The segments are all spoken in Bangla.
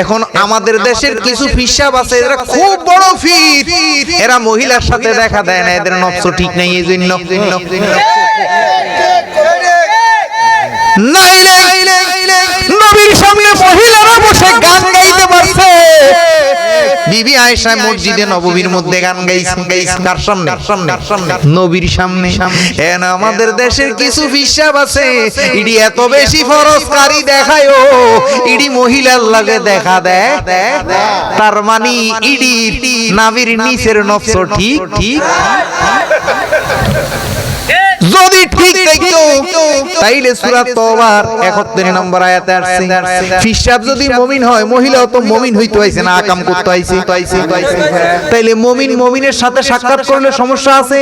এখন আমাদের দেশের কিছু ফিসাব আছে এরা খুব বড় ফির এরা মহিলার সাথে দেখা দেয় না এদের নফস ঠিক নেই এই জন্য নাইলে নবীর সামনে মহিলারা বসে গান গাইতে পারছে বিবি আয়েশা মসজিদে নববীর মধ্যে গান গাইছেন কার সামনে? সামনে? নবীর সামনে। এন আমাদের দেশের কিছু হিসাব আছে? ইডি এত বেশি ফরজকারী দেখায় ইডি মহিলার লাগে দেখা দেয়। তার মানে ইডি নাবির নিচের নফস ঠিক? ঠিক যদি ঠিক দেখতো তাইলে সূরা তওবার 71 নম্বর আয়াতে আসছে। ফিসাব যদি মুমিন হয় মহিলাও তো মুমিন হইতে হইছে না আকাম করতে হইছে তাইলে মুমিন মুমিনের সাথে সাক্ষাৎ করলে সমস্যা আছে?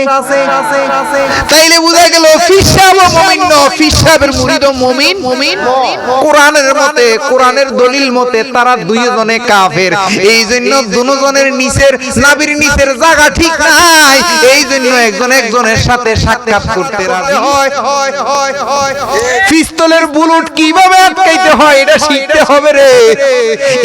তাইলে বোঝা গেল ফিসাব মুমিন ন ফিসাবের মুরিদ মুমিন। মুমিন কোরআনের মতে কোরআনের দলিল মতে তারা দুইজনে কাফের। এই জন্য দুজনের নিচের নাবির নিচের জায়গা ঠিক নাই। এই জন্য একজন একজনের সাথে সাক্ষাৎ করতে রাজি। হয় হয় হয় হয়। পিস্তলের বুলেট কীভাবে আটকাইতে হয়, এটা শিখতে হবে রে।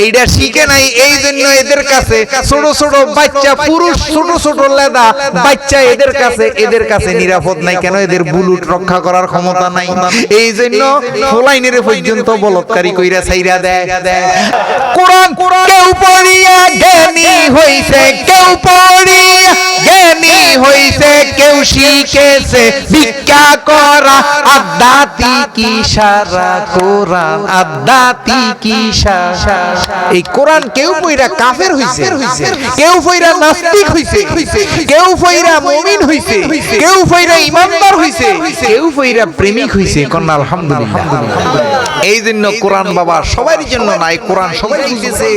এইটা শিখে নাই, এই জন্য এদের কাছে ছোট ছোট বাচ্চা, পুরুষ ছোট ছোট লেদা বাচ্চা এদের কাছে এদের কাছে নিরাপদ নাই। কেন এদের বুলুট রক্ষা করার ক্ষমতা নাই? এই জন্য ফলাইনের পর্যন্ত বলৎকারী কইরা ছাইরা দেয়। কোরআন কেউ পড়িয়া জ্ঞানী হইছে, কেউ পড়িয়া জ্ঞানী হইছে, কেউ শিখেছে, ভিক্ষা করা আদাতি কি সারা কোরআন, আদাতি কি সারা। এই কোরআন কেউ পইরা কাফের হইছে, কেউ পইরা নাস্তিক হইছে, কেউ পইরা মুমিন হইছে, কেউ পইরা ইমানদার হইছে, কেউ পইরা প্রেমিক হইছে। কোন আলহামদুলিল্লাহ। এই জন্য কোরআন বাবা সবার জন্য নাই কোরআন সবাই বুঝেছে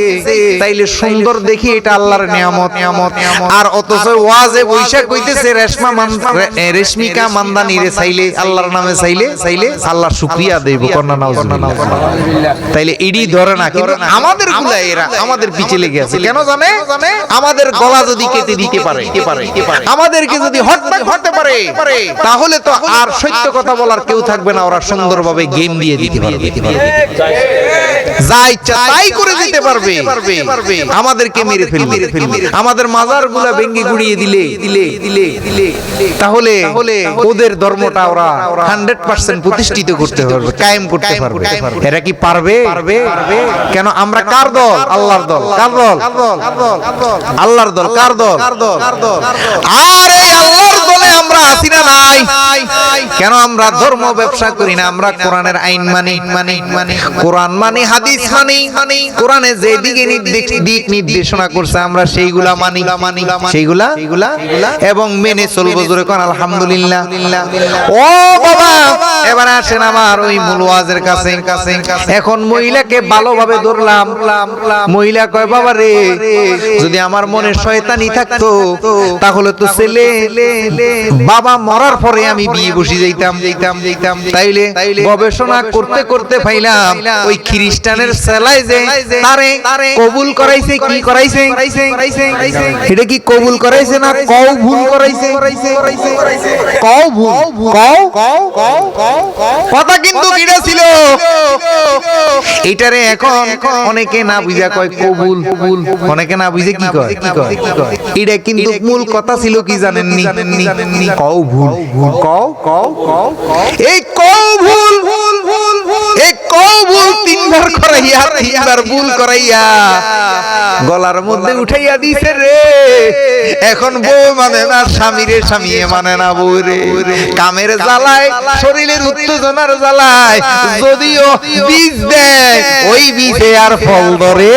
তাইলে সুন্দর দেখি এটা আল্লাহর নিয়ামত। নিয়ামত। আর অথচ ওয়াজে বৈশাখ কইতেছে রেশমা রেশমিকা মান্দানি রে চাইলে আল্লাহর নামে চাইলে চাইলে আল্লাহ শুকরিয়া দেব কন্যা নাউজুবিল্লাহ তাইলে ইডি ধরে না কিন্তু আমাদেরগুলা এরা আমাদের পিছে লেগে আছে। কেন জানে? আমাদের গলা যদি কেটে দিতে পারে। আমাদেরকে যদি হটবাক হতে পারে তাহলে তো আর সত্য কথা বলার কেউ থাকবে না ওরা সুন্দরভাবে গেম দিয়ে দিতে পারবে দিয়ে যা ইচ্ছা তাই করে দিতে পারবে। আমাদেরকে মেরে ফেলবে। আমাদের মাজারগুলা ভেঙ্গে গুড়িয়ে দিলে। তাহলে ওদের ধর্মটা ওরা হান্ড্রেড পার্সেন্ট প্রতিষ্ঠিত করতে পারবে কায়েম করতে পারবে। এরা কি পারবে? কেন আমরা কার দল? আল্লাহর দল। কার দল? আল্লাহর দল। কার দল? আর এই আল্লাহর দলে আমরা আছি না নাই? কেন আমরা ধর্ম ব্যবসা করি না? আমরা কোরআনের আইন মানি। মানি মানি। কোরআন মানি হাদিস মানি। কোরআনে যে দিকে দিক নির্দেশনা করছে আমরা সেইগুলা মানি। সেইগুলা? এবং মেনে চলবো জোরে কোন আলহামদুলিল্লাহ। ও বাবা এবার আসেন আমার ওই মূল ওয়াজের কাছে। কাছে এখন মহিলাকে ভালোভাবে ধরলাম। মহিলা কয় বাবা রে যদি আমার মনে শয়তানি থাকতো তাহলে তো ছেলে বাবা মরার পরে আমি বিয়ে বসে যাইতাম। যাইতাম যাইতাম তাইলে গবেষণা করতে করতে পাইলাম ওই খ্রিস্টানের সেলাই যে তারে কবুল করাইছে, কি করাইছে? এটা কি কবুল করাইছে না কও ভুল করাইছে? কও ভুল, কও? কথা কিন্তু কিটা ছিল। এটারে এখন অনেকে না বুঝা কয় কবুল কবুল। অনেকে না বুঝে কি কয় কি কয় এটা কিন্তু মূল কথা ছিল কি জানেননি? জানেননি কও ভুল, কও কও কও এই কও ভুল ভুল ভুল ভুল, এই কও ভুল তিনবার করাইয়া তিনবার ভুল করাইয়া। গলার মধ্যে উঠাইয়া দিছে রে। এখন বউ মানে না স্বামী মানে না বউ রে। কামের জ্বালায় শরীরের উত্তেজনার জ্বালায় যদিও বীজ দেয় ওই বীজে আর ফল ধরে।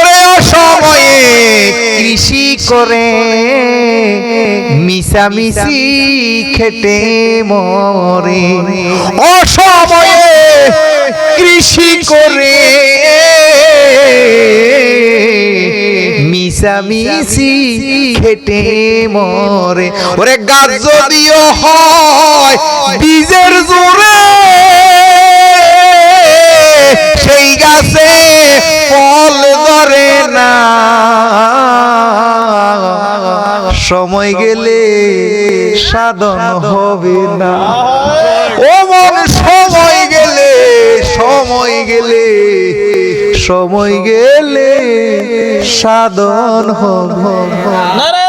ওরে অসময়ে কৃষি করে মিশামিশি খেটে মরে। অসময়ে কৃষি করে। মিশামিশি খেটে মরে। ওরে গাছ যদিও হয়, বীজের জোরে, সেই গাছে ফল ধরে না। সময় গেলে সাধন হবে না। ও মন সময় সময় গেলে সময় গেলে সাধন হবে।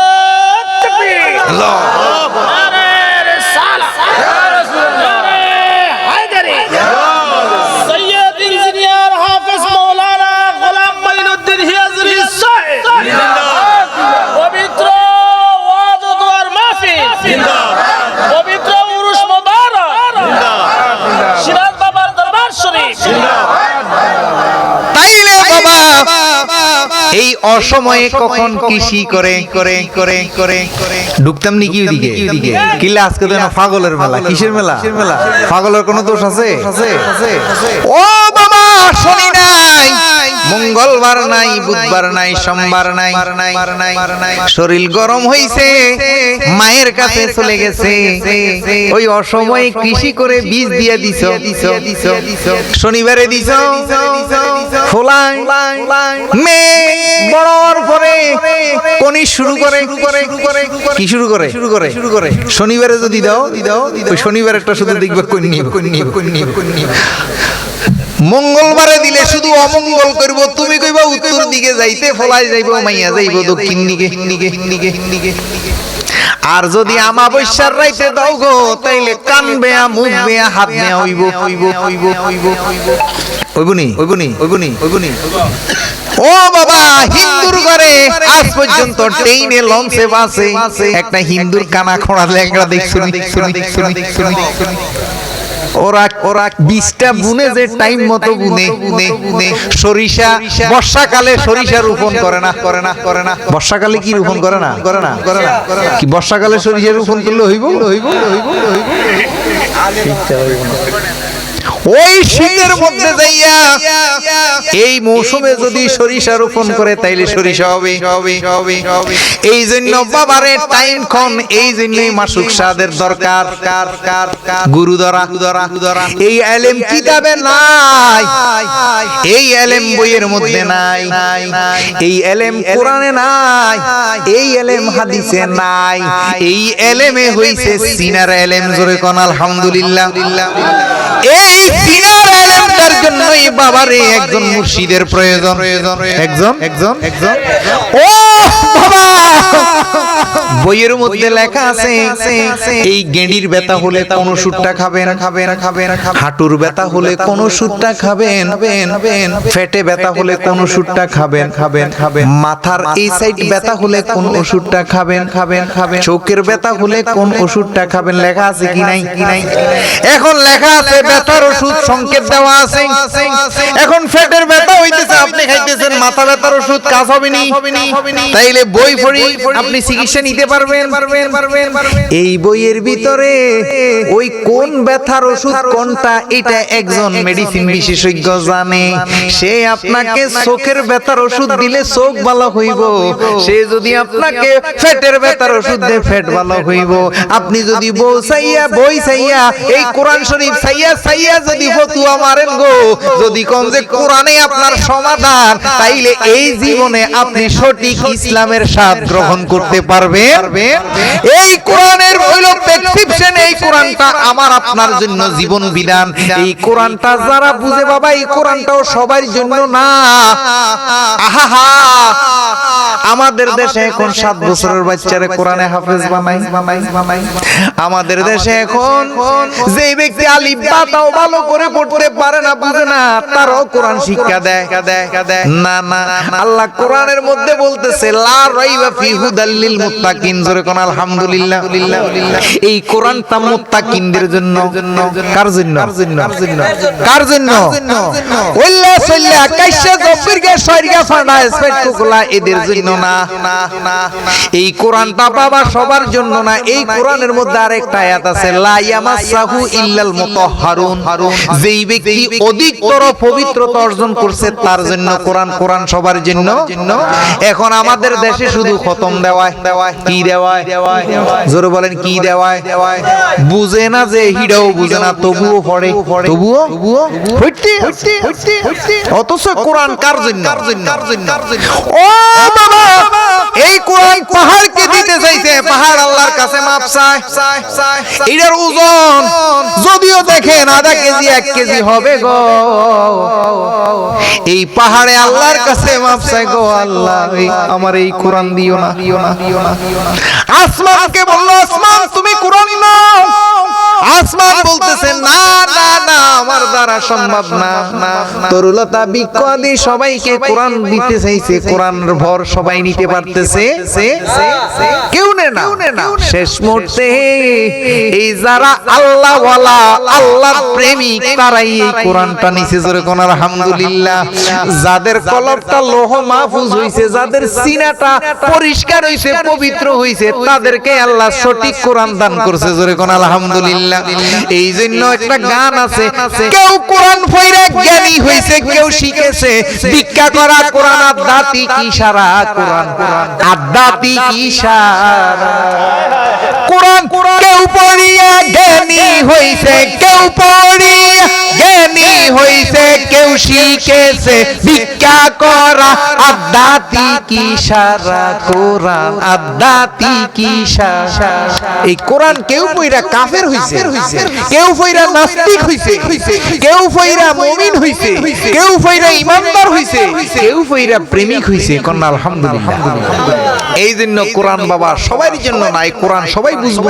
অসময়ে কখন কৃষি করে করে করে করে। করে। ঢুকতাম নাকি ওইদিকে? ওইদিকে? কিলা আজকে তো না পাগলের মেলা। কিসের মেলা? মেলা? পাগলের কোনো দোষ আছে? ও বাবা শুনি নাই। মঙ্গলবার নাই, বুধবার নাই, সোমবার নাই। শরীর গরম হইছে, মায়ের কাছে চলে গেছে। ওই অসময়ে কৃষি করে বীজ দিয়ে দিছ। শনিবারে দিছ করে। করে? করে করে মঙ্গলবারে দিলে শুধু অমঙ্গল করব। তুমি কইবা উত্তর দিকে যাইতে, ফলাই যাইব, মাইয়া যাইব দক্ষিণ দিকে। দিকে দিকে দিকে আর যদি আমাবস্যার রাইতে দাও গো, তাইলে কান বেয়া মুখ বেয়া, হাত বেয়া হইব হইব হইব হইব। হইব ওইবনি ওইবনি ওইবনি ওইবনি ও বাবা, হিন্দুর ঘরে আজ পর্যন্ত ট্রেনে লঞ্চে বাসে, একটা হিন্দুর কানা খোড়া ল্যাংড়া দেখছুনি দেখছুনি দেখছুনি দেখছুনি ওরা ওরা বীজটা বুনে যে টাইম মতো বুনে বুনে সরিষা বর্ষাকালে সরিষা রোপণ করে না করে না করে না। বর্ষাকালে কি রোপণ করে না? করে না করে না? কি বর্ষাকালে সরিষা রোপণ করলে হইব? হইব হইব হইব। ওই শীতের মধ্যে যাইয়া এই মৌসুমে যদি সরিষা রোপণ করে তাইলে সরিষা হবে। এই জন্য বাবারে টাইম খন এই জন্যই মাসুক সাদের দরকার। কার কার গুরু ধরা ধরা ধরা এই এলেম কিতাবে নাই। এই এলেম বইয়ের মধ্যে নাই। এই এলেম কোরআনে নাই। এই এলেম হাদিসে নাই। এই এলেমে হইছে সিনার এলেম জোরে কোন আলহামদুলিল্লাহ। এই জন্যই বাবারে একজন মুর্শিদের প্রয়োজন। একজন? একজন? একজন? ও বাবা! বইয়ের মধ্যে লেখা আছে এই গেঁডির ব্যথা হলে কোন সুটটা খাবেন খাবেন খাবেন হাঁটুর ব্যথা হলে কোন সুটটা খাবেন ফেটে ব্যথা হলে কোন ওষুধটা খাবেন খাবেন খাবেন মাথার এই সাইড ব্যথা হলে কোন ওষুধটা খাবেন খাবেন খাবেন চোখের ব্যথা হলে কোন ওষুধটা খাবেন লেখা আছে কি নাই? কি নাই? এখন লেখা আছে ব্যথার ওষুধ সংকেত দেওয়া আছে। এখন ফেটের ব্যথা হইতেছে, আপনি খাইতেছেন, মাথা ব্যথার ওষুধ, কাজ হবে নি। তাইলে বই পড়ি, আপনি চিকিৎসা নিতে পারবেন। এই বইয়ের ভিতরে ওই কোন ব্যথার ওষুধ কোনটা, এটা একজন মেডিসিন বিশেষজ্ঞ জানে। সে আপনাকে চোখের ব্যথার ওষুধ দিলে চোখ ভালো হইব। সে যদি আপনাকে ফেটের ব্যথার ওষুধ দেয় ফেট ভালো হইব। আপনি যদি বউ চাইয়া, বই চাইয়া, এই কোরআন শরীফ চাইয়া চাইয়া যদি ফতুয়া মারেন গো যদি কোন যে কোরআনে আপনার সমাধান তাইলে এই জীবনে আপনি সঠিক ইসলামের স্বাদ গ্রহণ করতে পারবেন। এই কোরআনের হইল প্রেসক্রিপশন এই কোরআনটা আমার আপনার জন্য জীবন বিধান। এই কোরআনটা যারা বুঝে বাবা এই কোরআনটাও সবার জন্য না। আহা আমাদের দেশে এখন সাত বছরের বাচ্চারে কোরআনে হাফেজ বানাই বানাই বানাই আমাদের দেশে এখন যে ব্যক্তি আলিফ বাতাও ভালো করে পড়তে পারে না বুঝে না তারও কোরআন শিক্ষা দেয়। না না আল্লাহ কোরআনের মধ্যে বলতেছে লা রাইবা ফি হুদাল্লিল মুত্তাকিন। জোরে কোন আলহামদুলিল্লাহ। এই কোরআনটা মুত্তাকিনদের জন্য। কার জন্য? কার জন্য? কাইসা জব্বির গে সরগা ফানা স্পেট কুকুলা এদের জন্য না। এই কোরআনটা বাবা সবার জন্য না। এই কোরআনের মধ্যে আরেকটা আয়াত আছে লা ইয়ামাসাহু ইল্লাল মুতাহহারুন যেই ব্যক্তি অধিকতর পবিত্রতা অর্জন করছে তার জন্য কোরআন কোরআন সবার জন্য। এখন আমাদের দেশে শুধু খতম দেওয়ায় কি দেওয়ায়? জোরে বলেন কি দেওয়ায়? বুঝে না যে হিডাও বুঝে না তবুও পড়ে। তবুও? অথচ কোরআন কার জন্য? ও বাবা! এই কোরআন পাহাড়কে দিতে চাইছে পাহাড় আল্লাহর কাছে মাপ চায়। এটার ওজন। যদিও দেখেন আধা কেজি, এক কেজি হবে গো। এই পাহাড়ে আল্লাহর কাছে মাপ চাই গো, আল্লাহ আমার এই কোরআন দিও না দিও না দিও না। আসমানকে বলল, আসমান, তুমি কোরআন নাও। আসমান বলতেছে, না না না, আমার দ্বারা সম্ভব না তরুলতা বিজ্ঞানী সবাইকে কোরআন দিতে চাইছে, কোরআনের ভর সবাই নিতে পারতেছে। কেউ নে না, শেষ মুহূর্তে এই যারা আল্লাহ ওয়ালা আল্লাহর প্রেমিক, তারাই এই কোরআনটা নিচে জোরে কোন আলহামদুলিল্লাহ। যাদের কলবটা লোহ মাহফুজ হইছে, যাদের সিনাটা পরিষ্কার হইছে, পবিত্র হইছে, তাদেরকে আল্লাহ সঠিক কোরআন দান করছে জোরে কোন আলহামদুলিল্লাহ। এই জন্য একটা গান আছে। কেউ কোরআন ফইরা জ্ঞানী হইছে কেউ শিখেছে। ভিক্ষা করা কোরআন কি সারা? কোরআন কি ইশারা কোরআন এই প্রেমিক হইছে কোন আলহামদুলিল্লাহ। এই জন্য কোরআন বাবা সবার জন্য নাই, কোরআন সবাই বুঝব।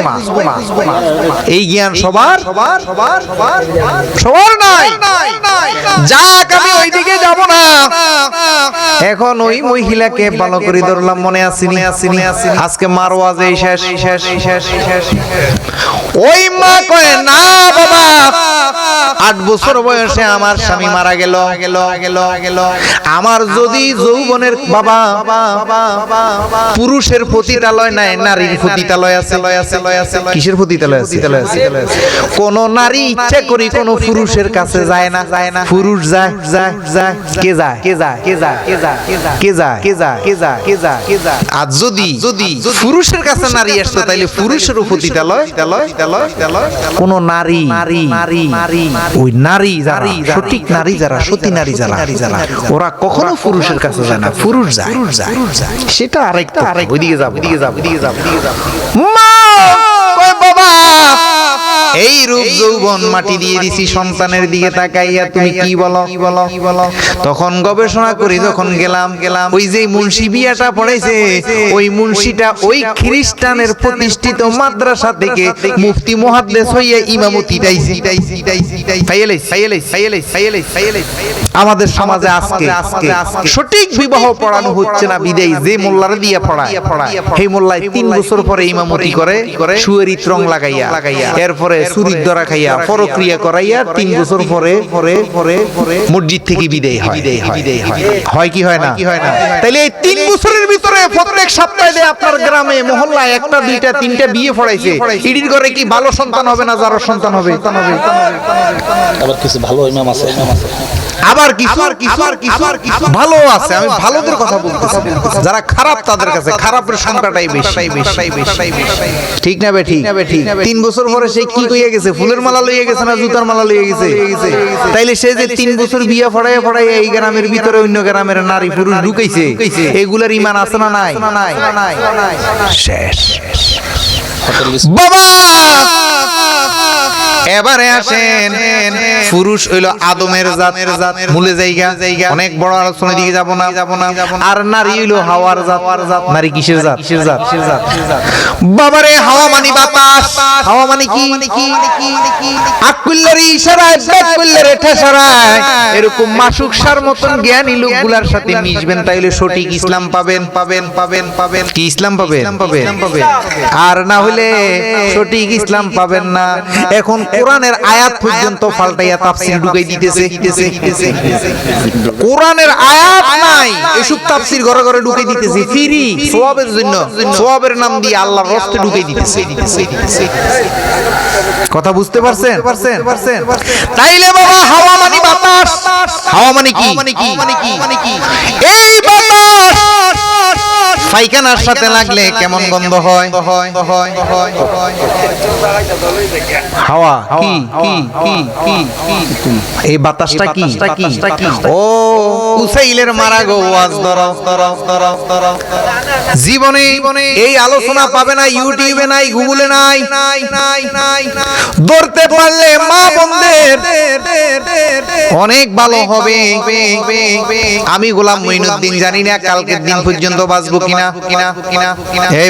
এই জ্ঞান সবার সবার সবার নাই যাক আমি ওইদিকে যাব না এখন ওই মহিলাকে ভালো করে ধরলাম মনে আসিনি আসিনি আজকে মারওয়াজে এই শেষ শেষ শেষ শেষ ওই মা কয় না বাবা আট বছর বয়সে আমার স্বামী মারা গেল গেল গেল গেল আমার যদি যৌবনের বাবা পুরুষের পতিতালয় নাই নারীর পতিতালয় আছে লয় আছে লয় আছে কিসের পতিতালয় আছে কোন নারী ইচ্ছা করি কোন পুরুষের কাছে যায় না যায় না পুরুষ যায় যায় যায় কে যায় কে যায় কে যায় কে যায় কে যায় কে যায় কে যায় কে যায় কে যায় আর যদি যদি পুরুষের কাছে নারী আসতো তাইলে পুরুষের পতিতালয় তালয় তালয় তালয় কোন নারী নারী নারী নারী ওই নারী যারা সঠিক নারী যারা সতী নারী যারা যারা ওরা কখনো পুরুষের কাছে যায় না পুরুষ যায় পুরুষ যায় সেটা আরেকটা আরেক ওইদিকে যাব ওইদিকে যাব ওইদিকে যাব ওইদিকে যাব মা Oh! এই রূপ যৌবন মাটি দিয়ে দিছি সন্তানের দিকে তাকাইয়া তুমি কি বলো? কি বলো কি বলো? তখন গবেষণা করি যখন গেলাম গেলাম ওই যে মুন্সি বিয়াটা পড়াইছে ওই মুন্সিটা ওই খ্রিস্টানের প্রতিষ্ঠিত মাদ্রাসা থেকে মুফতি মুহাদ্দেস হইয়া ইমামতি দাইছি। আমাদের সমাজে আজকে আজকে সঠিক বিবাহ পড়ানো হচ্ছে না বিদেই যে মোল্লারে দিয়ে পড়ায়। সেই মোল্লায় তিন বছর পরে ইমামতি করে সুয়ের ইত্রং লাগাইয়া। লাগাইয়া। এরপরে খাইয়া পরক্রিয়া করাইয়া তিন বছর পরে পরে পরে পরে মসজিদ থেকে বিদায় হয়। বিদায় হয়। বিদায় হয়। হয়। কি হয় না? কি হয় না? তাইলে এই তিন বছরের ভিতরে প্রত্যেক সপ্তাহে আপনার গ্রামে মহল্লায় একটা দুইটা তিনটা বিয়ে পড়াইছে। ইডির ঘরে কি ভালো সন্তান হবে না যারা সন্তান হবে? আবার কিছু ভালো ইমাম আছে ইমাম আছে। আবার কিছু আবার কিছু ভালো আছে আমি ভালোদের কথা বলতেছি। যারা খারাপ তাদের কাছে খারাপের সংখ্যাটাই বেশি। ঠিক না বে ঠিক। ঠিক তিন বছর পরে সে কি কইয়া গেছে? ফুলের মালা লইয়া গেছে না জুতার মালা লইয়া গেছে? তাইলে সে যে তিন বছর বিয়া ফড়াইয়া ফড়াইয়া এই গ্রামের ভিতরে অন্য গ্রামের নারী পুরুষ ঢুকাইছে এগুলার ইমান আছে না নাই। শেষ। বাবা! এবারে আসেন। পুরুষ হইল আদমের জাতের জাত, মূলে জায়গা। জায়গা অনেক বড় আলোচনা দিকে যাব না। যাব না আর নারী হইল হাওয়ার জাত জাত নারী কিসের জাত? কিসের জাত? কিসের জাত বাবারে, হাওয়া মানি বাতাস। হাওয়া মানে কি? আকুল্লার ইশারায় বাকুল্লার ঠেসারায়। এরকম মাসুক সার মতন জ্ঞানী লোকগুলার সাথে মিশবেন, তাইলে সঠিক ইসলাম পাবেন। পাবেন পাবেন পাবেন কি ইসলাম পাবেন? পাবেন আর না হলে সঠিক ইসলাম পাবেন না। এখন কোরআনের আয়াত পর্যন্ত পাল্টাইয়া তাফসীর ঢুকাই দিতেছে কোরআনের আয়াত নাই। এসব তাফসীর ঘরে ঘরে ঢুকাই দিতেছে ফ্রি। সওয়াবের জন্য। সওয়াবের নাম দিয়ে আল্লাহর রাস্তে ঢুকাই দিতেছে। কথা বুঝতে পারছেন? পারছেন? পারছেন। তাইলে বাবা হাওয়া মানে বাতাস। হাওয়া মানে কি? এই বাতাস। পায়খানার সাথে লাগলে কেমন গন্ধ হয়? হাওয়া কি? কি? কি? কি? কি? এই বাতাসটা কি? ও উসাইলের মারা গো ওয়াজ ধরো ধরো ধরো ধরো জীবনে এই আলোচনা পাবে না ইউটিউবে নাই গুগলে নাই। ধরতে পারলে মা বোনদের। অনেক ভালো হবে। আমি গোলাম মঈনুদ্দিন জানি না কালকের দিন পর্যন্ত বাঁচবো কিনা কিনা এই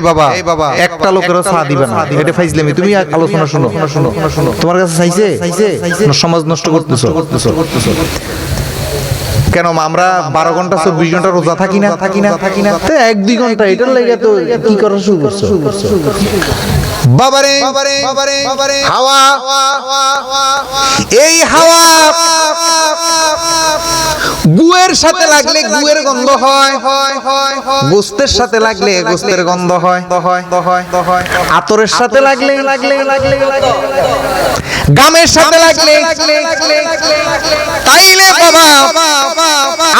বাবা একটা লোকেরও চা দিবে না। এটা ফাইজলামি। তুমি আলোচনা শুনো। শুনো শুনো। তোমার কাছে চাইছে? সমাজ নষ্ট করতেছো? করতেছো করতেছো। কেন আমরা বারো ঘণ্টা চব্বিশ ঘণ্টা রোজা থাকি না? থাকি না। থাকি না এক দুই ঘণ্টা এটার লাগে তো কি করা শুরু করছ? বাবারে হাওয়া। এই হাওয়া। গুয়ের সাথে লাগলে গুয়ের গন্ধ হয় গোস্তের সাথে লাগলে গোস্তের গন্ধ হয় আতরের সাথে লাগলে লাগলে লাগলে গামের সাথে লাগলে তাইলে বাবা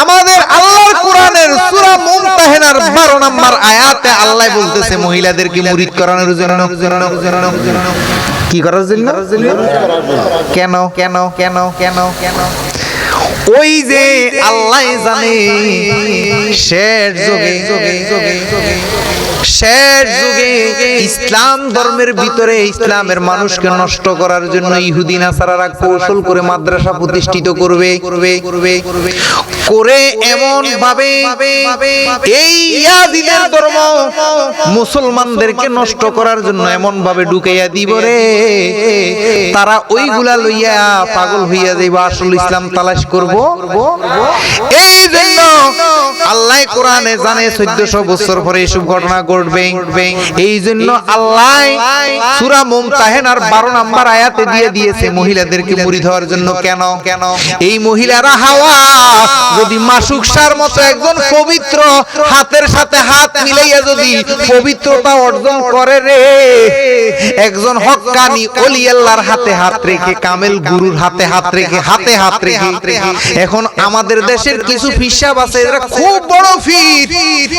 আমাদের আল্লাহর কোরআনের সূরা মুমতাহিনার 12 নম্বর আয়াতে আল্লাহ বলতেছে মহিলাদেরকে মুরিদ করানোর জন্য কি করার জন্য কেন কেন কেন কেন কেন ওই যে আল্লাহ জানে শেষ যুগে শেষ যুগে ইসলাম ধর্মের ভিতরে ইসলামের মানুষকে নষ্ট করার জন্য ইহুদি নাসারারা কৌশল করে মাদ্রাসা প্রতিষ্ঠিত করবে করে এমন ভাবে এই ইয়াজিদের ধর্ম মুসলমানদেরকে নষ্ট করার জন্য এমন ভাবে ঢুকাইয়া দিব রে তারা ওইগুলা লইয়া পাগল হইয়া যাইব আসল ইসলাম তালাশ করব? এই জন্য আল্লাহ কোরআনে জানে চোদ্দশো বছর পরে এসব ঘটনা ঘটবে। এই জন্য আল্লাহ সুরা মুমতাহেনার বারো নাম্বার আয়াতে দিয়ে দিয়েছে মহিলাদেরকে মুড়ি ধোয়ার জন্য। কেন? কেন এই মহিলারা হাওয়া, যদি মাসুক সার মতো একজন পবিত্র হাতের সাথে হাত মিলাইয়া যদি পবিত্রতা অর্জন করে রে, একজন হক্কানি অলি আল্লাহর হাতে হাত রেখে, কামেল গুরুর হাতে হাত রেখে, হাতে হাত রেখে এখন আমাদের দেশের কিছু ফিসাব আছে এরা খুব বড় ফির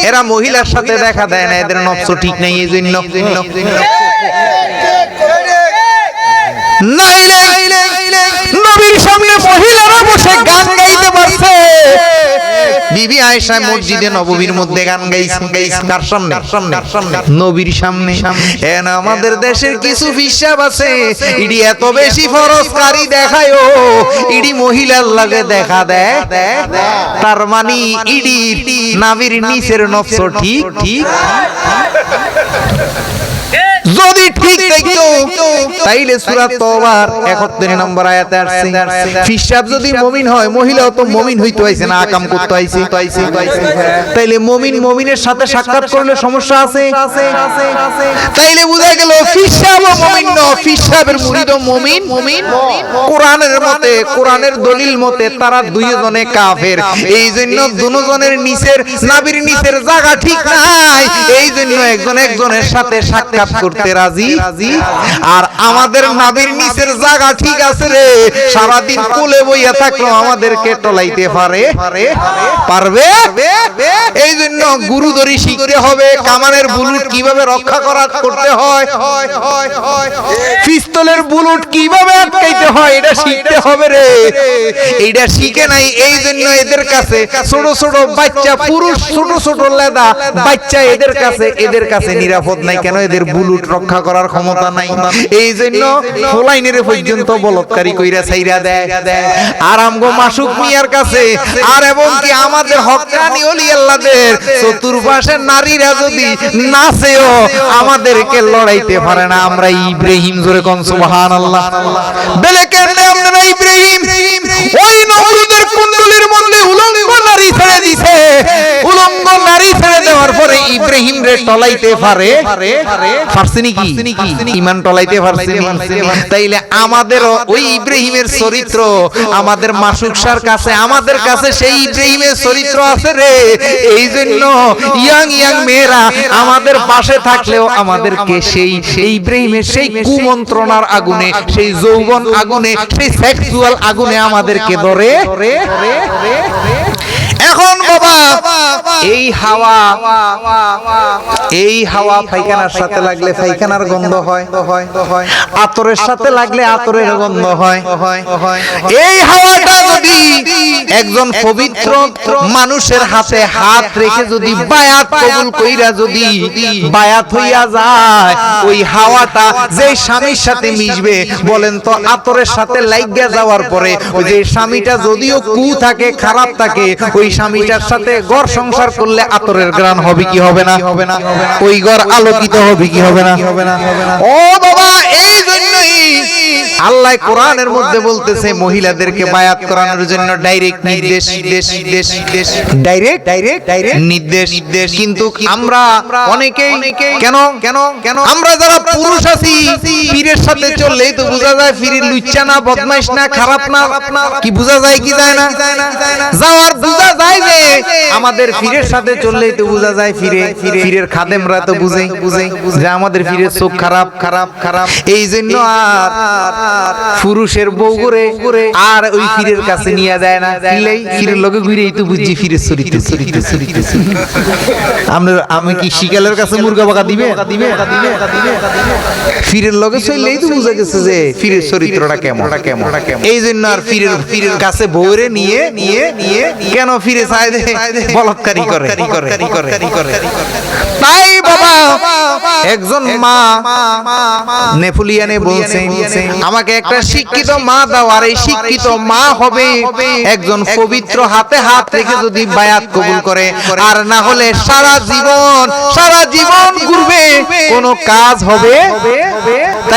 এরা মহিলার সাথে দেখা দেয় না এদের নফস ঠিক নেই এই জন্য। নাইলে নবীর সামনে মহিলারা বসে গান গাইতে পারছে। বিবি আয়েশা মসজিদে নববীর মধ্যে গান গাইছেন গাইছেন কার সামনে? সামনে সামনে? নবীর সামনে। এন আমাদের দেশের কিছু হিসাব আছে? ইডি এত বেশি ফরজকারী দেখায়ও ইডি মহিলার লাগে দেখা দেয়। তার মানে ইডি নাবির নিচের নফস ঠিক। ঠিক। যদি ঠিক তাইলে সূরা তওবার 71 নম্বর আসছে। যদি হয়, মহিলাও তো হইতো না আকাম করতে তাইলে সাথে সাক্ষাৎ করলে সমস্যা আছে? তাইলে বোঝা গেল মুমিন ন মুরিদ কোরআনের মতে, কোরআনের দলিল মতে তারা দুইজনে কাফের। এই জন্য দুজনের নিচের, নাবির নিচের জায়গা ঠিক নাই। এই জন্য একজন একজনের সাথে সাক্ষাৎ করতে রাজি আর আমাদের নাবির নিচের জায়গা ঠিক আছে রে। সারাদিন কোলে বইয়া থাকল আমাদেরকে টলাইতে পারে। পারবে? এই জন্য গুরুদরি শিখতে হবে কামানের বুলুট কীভাবে রক্ষা করা করতে হয়? পিস্তলের বুলুট কীভাবে আটকাইতে হয় এটা শিখতে হবে রে। এইটা শিখে নাই এই জন্য এদের কাছে ছোট ছোট বাচ্চা পুরুষ ছোট ছোট লেদা বাচ্চা এদের কাছে এদের কাছে নিরাপদ নাই। কেন এদের বুলুট রক্ষা করার ক্ষমতা নাই। এই জন্য ফলাইনের পর্যন্ত বলৎকারী কইরা ছাইরা দেয়। আর আমগো মাসুক মিয়ার কাছে আর এবং কি আমাদের হক্কানি ওলি আল্লাহদের চতুর্পাশে নারীরা যদি নাচেও আমাদেরকে লড়াইতে পারে না আমরা ইব্রাহিম জোরে কোন সুবহানাল্লাহ। বেলে কেমনে আমরা ইব্রাহিম। ওই নমরুদের কুণ্ডলীর মধ্যে উলঙ্গ নারী ছেড়ে দিছে। উলঙ্গ নারী ছেড়ে দেওয়ার পরে ইব্রাহিম রে টলাইতে পারে। পারছিনি কি? ইমান টলাইতে পারছিনি। তাইলে আমাদেরও ওই ইব্রাহিমের চরিত্র আমাদের মাসুক সার কাছে, আমাদের কাছে সেই ইব্রাহিমের চরিত্র আছে রে। এই জন্য ইয়াং ইয়াং মেয়েরা আমাদের পাশে থাকলেও আমাদেরকে সেই সেই ইব্রাহিমের সেই কুমন্ত্রণার আগুনে, সেই যৌবন আগুনে, সেই সেক্সুয়াল আগুনে আমাদেরকে ধরে। এখন বাবা এই হাওয়া এই হাওয়া পায়খানার সাথে লাগলে পায়খানার গন্ধ হয়। আতরের সাথে লাগলে আতরের গন্ধ হয়। এই হাওয়াটা যদি একজন পবিত্র মানুষের হাতে হাত রেখে যদি বায়াত কবুল কইরা যদি বায়াত হইয়া যায় ওই হাওয়াটা যে স্বামীর সাথে মিশবে বলেন তো আতরের সাথে লাগিয়া যাওয়ার পরে ওই যে স্বামীটা যদিও কু থাকে খারাপ থাকে ওই স্বামীটার সাথে ঘর সংসার করলে আতরের গ্রাণ হবে কি হবে না? হবে না? ওই ঘর আলোকিত হবে কি হবে না? হবে না? ও বাবা এই জন্যই। আল্লাহ কোরআনের মধ্যে বলতেছে মহিলাদেরকে বায়াত করানোর জন্য ডাইরেক্ট নির্দেশ নির্দেশ নির্দেশ নির্দেশ। ডাইরেক্ট ডাইরেক্ট ডাইরেক্ট নির্দেশ নির্দেশ। কিন্তু আমরা অনেকেই কেন কেন কেন? আমরা যারা পুরুষ আছি পীরের সাথে চললেই তো বোঝা যায় পীরের লুচ্চা না বদমাইশ না খারাপ না। কি বোঝা যায় কি যায় না? যাওয়ার বোঝা যায় যে আমাদের পীরের সাথে চললেই তো বোঝা যায় ফিরে ফিরের খাদেমরা তো বুঝে বুঝে যে আমাদের ফিরের চোখ খারাপ খারাপ খারাপ। এই জন্য আর পুরুষের বউ করে আর ওই ফিরের কাছে নিয়ে যায় না। ফিলেই ফিরের লগে ঘুরেই তো বুঝছি ফিরের চরিত্র চরিত্র চরিত্র আমরা আমি কি শিকালের কাছে মুরগা বাগা দিবে দিবে ফিরের লগে চললেই তো বুঝা গেছে যে ফিরের চরিত্রটা কেমন। কেমন। এই জন্য আর ফিরের ফিরের কাছে বউরে নিয়ে নিয়ে নিয়ে কেন ফিরে চায় বলৎকারী করে করে করে। তাই বাবা একজন মা নেপুলিয়ানে বলছে, আমাকে একটা শিক্ষিত মা দাও, আর এই শিক্ষিত মা হবে একজন পবিত্র হাতে হাত রেখে যদি বায়াত কবুল করে। আর না হলে সারা জীবন সারা জীবন ঘুরবে, কোনো কাজ হবে? তাই